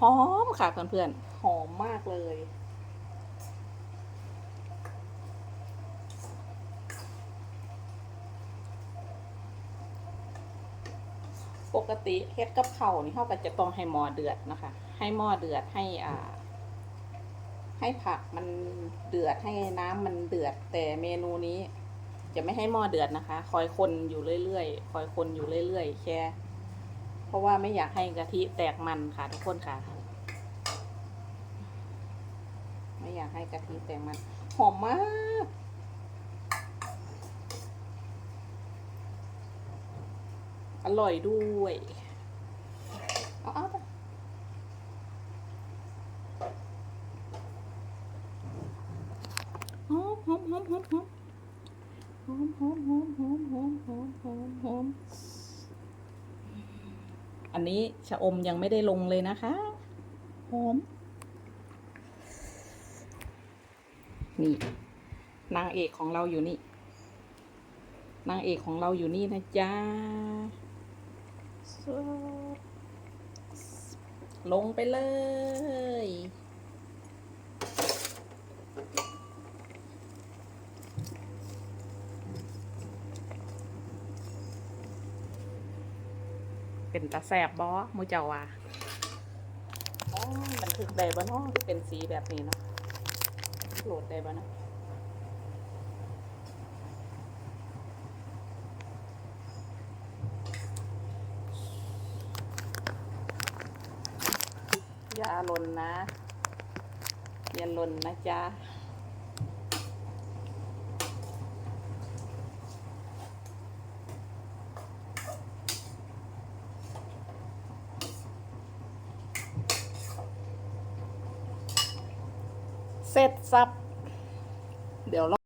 หอมค่ะเพื่อนๆ หอมมากเลย ปกติเฮ็ดกับเขานี่เขาก็จะต้องให้หม้อเดือดนะคะ ให้หม้อเดือดให้อ่า ให้ผักมันเดือดให้น้ำมันเดือด แต่เมนูนี้จะไม่ให้หม้อเดือดนะคะ คอยคนอยู่เรื่อยๆ คอยคนอยู่เรื่อยๆ แค่ เพราะว่าไม่อยากให้กะทิแตกมันค่ะทุกคนค่ะ ไม่อยากให้กะทิแตกมัน หอมมากอร่อยด้วย เอาเอาหอมหอมหอมหอมหอมหอมหอมหอมหอมหอมหอมห อันนี้ชะอมยังไม่ได้ลงเลยนะคะหอมนี่ นางเอกของเราอยู่นี่ นางเอกของเราอยู่นี่นะจ๊ะลงไปเลย เป็นตาแสบบอมูเจ้าว่าอ๋อบันทึกได้บ่เนาะที่เป็นสีแบบนี้เนาะโหลดได้บ่เนาะอย่าหล่นนะอย่าหล่นนะจ๊ะ เสร็จสับ เดี๋ยวเรา